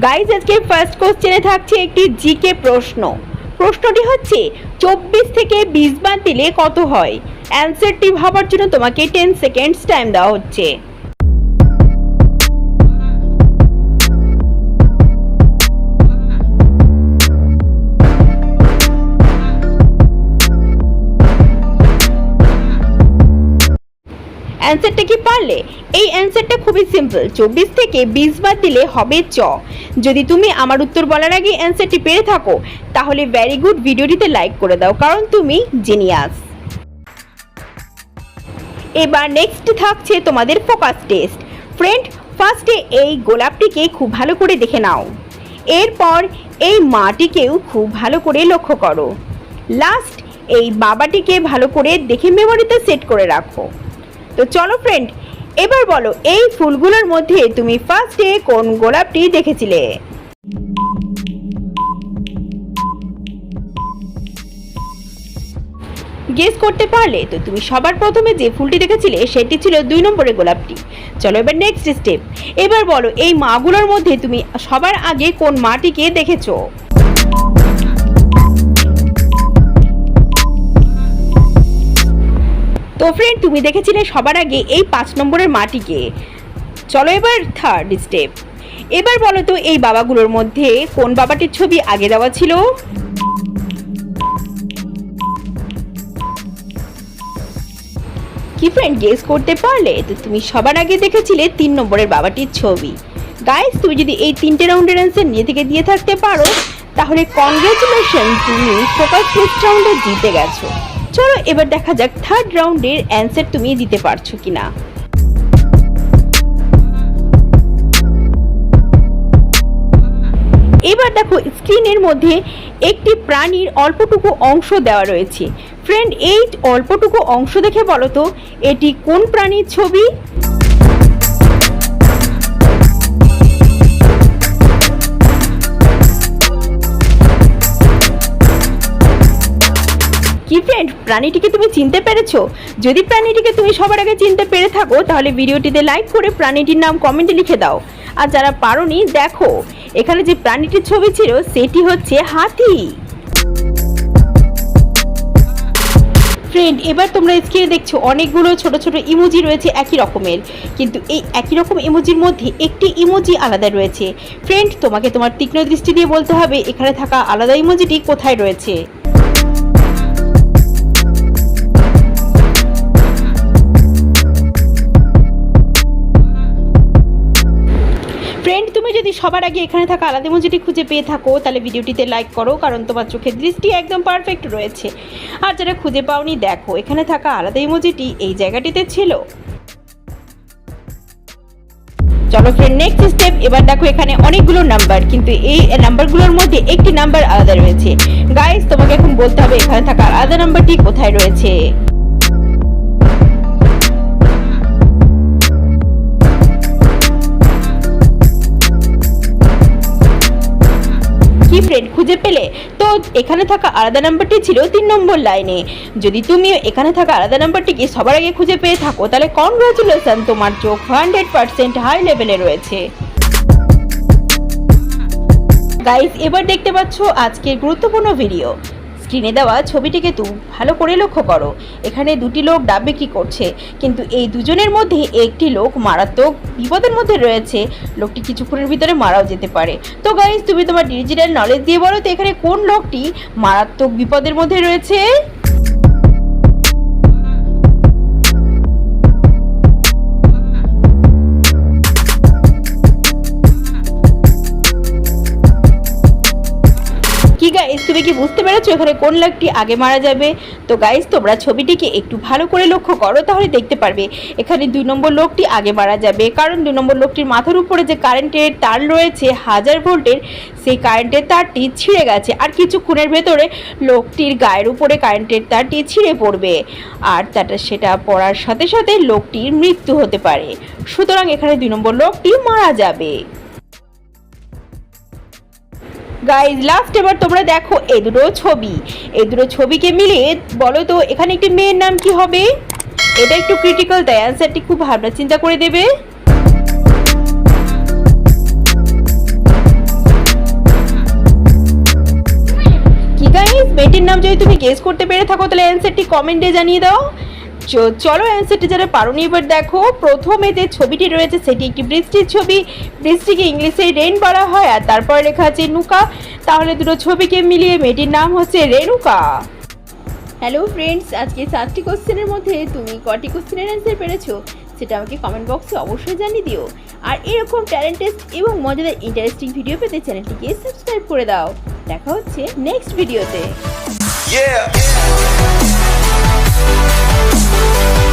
Guys আজকে first কোশ্চেনে থাকছে একটি জিকে প্রশ্ন। প্রশ্নটি হচ্ছে, চব্বিশ থেকে বিশ বাদ দিলে কত হয়? অ্যান্সারটি ভাবার জন্য তোমাকে টেন সেকেন্ডস টাইম দেওয়া হচ্ছে। অ্যান্সারটা কি পারলে? এই অ্যান্সারটা খুবই সিম্পল চব্বিশ থেকে বিশ বাদ দিলে হবে চ। যদি তুমি আমার উত্তর বলার আগে অ্যান্সারটি পেয়ে থাকো, তাহলে ভ্যারি গুড ভিডিওটিতে লাইক করে দাও, কারণ তুমি জিনিয়াস এবার নেক্সট থাকছে তোমাদের ফোকাস টেস্ট ফ্রেন্ড ফার্স্টে এই গোলাপটিকে খুব ভালো করে দেখে নাও। এরপর এই মাটিকেও খুব ভালো করে লক্ষ্য করো। লাস্ট এই বাবাটিকে ভালো করে দেখে মেমোরিতে সেট করে রাখো। তো চলো ফ্রেন্ড এবার বলো, এই ফুলগুলোর মধ্যে তুমি ফার্স্টে কোন গোলাপটি দেখেছিলে? গেস করতে পারলে তো তুমি সবার প্রথমে যে ফুলটি দেখেছিলে, সেটি ছিল দুই নম্বরের গোলাপটি। চলো এবার নেক্সট স্টেপ এবার বলো, এই মাগুলোর মধ্যে তুমি সবার আগে কোন মাটিকে দেখেছ? তো ফ্রেন্ড তুমি দেখেছিলে সবার আগে এই পাঁচ নম্বরের মাটিকে। চলো এবার থার্ড স্টেপ এবার বলো তো, এই বাবাগুলোর মধ্যে কোন বাবাটির ছবি আগে দেওয়া ছিল? কি ফ্রেন্ড গেস করতে পারলে? তো তুমি সবার আগে দেখেছিলে তিন নম্বরের বাবাটির ছবি। গাইস তুমি যদি এই তিনটে রাউন্ডের অ্যান্সার নিয়ে থেকে দিয়ে থাকতে পারো, তাহলে কংগ্রেচুলেশন তুমি ফোকাস টেস্ট রাউন্ডে জিতে গেছো। চলো এবার দেখা যাক থার্ড রাউন্ডের অ্যান্সার তুমি দিতে পারছ কিনা। এবার দেখো স্ক্রিনের মধ্যে একটি প্রাণীর অল্পটুকু অংশ দেওয়া রয়েছে। ফ্রেন্ড এই অল্পটুকু অংশ দেখে বলো তো, এটি কোন প্রাণীর ছবি? প্রাণীটিকে তুমি চিনতে পেরেছ? যদি প্রাণীটিকে তুমি সবার আগে চিনতে পেরে থাকো, তাহলে ভিডিওটিতে লাইক করে প্রাণীটির নাম কমেন্টে লিখে দাও। আর যারা পারোনি, দেখো, এখানে যে প্রাণীটির ছবি ছিল, সেটি হচ্ছে হাতি। ফ্রেন্ড এবার তোমরা স্ক্রিনে দেখছ, অনেকগুলো ছোট ছোট ইমোজি রয়েছে একই রকমের। কিন্তু এই একই রকম ইমোজির মধ্যে একটি ইমোজি আলাদা রয়েছে। ফ্রেন্ড তোমাকে তোমার তীক্ষ্ণ দৃষ্টি দিয়ে বলতে হবে, এখানে থাকা আলাদা ইমোজিটি কোথায় রয়েছে? যদি সবার আগে এখানে থাকা আলাদা ইমোজিটি খুঁজে পেয়ে থাকো, তাহলে ভিডিওটিতে লাইক করো, কারণ তোমার চোখের দৃষ্টি একদম পারফেক্ট রয়েছে। আর যারা খুঁজে পাওনি, দেখো, এখানে থাকা আলাদা ইমোজিটি এই জায়গাটিতে ছিল। চলো ফ্রেন্ড নেক্সট স্টেপ এবার দেখো এখানে অনেকগুলো নাম্বার কিন্তু এই নাম্বারগুলোর মধ্যে একটি নাম্বার আলাদা রয়েছে। গাইস তোমাকে এখন বলতে হবে, এখানে থাকা আলাদা নাম্বারটি কোথায় রয়েছে? খুঁজে পেলে তো এখানে থাকা আলাদা নাম্বারটি ছিল তিন নম্বর লাইনে। যদি তুমিও এখানে থাকা আলাদা নাম্বারটিকে সবার আগে খুঁজে পেয়ে থাকো, তাহলে কনগ্রাচুলেশন তোমার চোখ হান্ড্রেড পার্সেন্ট হাই লেভেলে রয়েছে। গাইস এবার দেখতে পাচ্ছ আজকের গুরুত্বপূর্ণ ভিডিও স্ক্রিনে দেওয়া ছবিটিকে তু ভালো করে লক্ষ্য করো। এখানে দুটি লোক ডাব বিক্রি করছে, কিন্তু এই দুজনের মধ্যে একটি লোক মারাত্মক বিপদের মধ্যে রয়েছে। লোকটি কিছুক্ষণের ভিতরে মারাও যেতে পারে। তো গাইজ তুমি তোমার ডিজিটাল নলেজ দিয়ে বলো তো এখানে কোন লোকটি মারাত্মক বিপদের মধ্যে রয়েছে? পেরেছ? এখানে কোন লোকটি আগে মারা যাবে? তো গাইস তোমরা ছবিটিকে একটু ভালো করে লক্ষ্য করো, তাহলে দেখতে পারবে। এখানে দুই নম্বর লোকটি আগে মারা যাবে। কারণ দুই নম্বর লোকটির মাথার উপরে যে কারেন্টের তার রয়েছে, হাজার ভোল্টের, সেই কারেন্টের তারটি ছিঁড়ে গেছে। আর কিছুক্ষণের ভেতরে লোকটির গায়ের উপরে কারেন্টের তারটি ছিঁড়ে পড়বে। আর তাটা সেটা পড়ার সাথে সাথে লোকটির মৃত্যু হতে পারে। সুতরাং এখানে দুই নম্বর লোকটি মারা যাবে। গাইজ লাস্ট এবার তোমরা দেখো এই দুটো ছবি। এই দুটো ছবিকে মিলিয়ে বলো তো, এখানে একটি মেয়ের নাম কি হবে? এটা একটু ক্রিটিক্যাল তাই অ্যান্সারটি খুব ভাবনা চিন্তা করে দেবে। মেয়েটির নাম যদি তুমি গেস করতে পেরে থাকো, তাহলে অ্যান্সারটি কমেন্টে জানিয়ে দাও। চলো অ্যান্সারটি যারা পারোনি, এবার দেখো প্রথমে যে ছবিটি রয়েছে, সেটি একটি বৃষ্টির ছবি। বৃষ্টিকে ইংলিশে রেন বলা হয়, আর তারপর লেখা আছে নুকা। তাহলে দুটো ছবিকে মিলিয়ে মেয়েটির নাম হচ্ছে রেণুকা। হ্যালো ফ্রেন্ডস আজকে সাতটি কোশ্চেনের মধ্যে তুমি কটি কোশ্চেনের অ্যান্সার পেরেছ? সেটা আমাকে কমেন্ট বক্সে অবশ্যই জানিয়ে দিও। আর এরকম ট্যালেন্ট টেস্ট এবং মজাদার ইন্টারেস্টিং ভিডিও পেতে চ্যানেলটিকে সাবস্ক্রাইব করে দাও। দেখা হচ্ছে নেক্সট ভিডিওতে. Thank you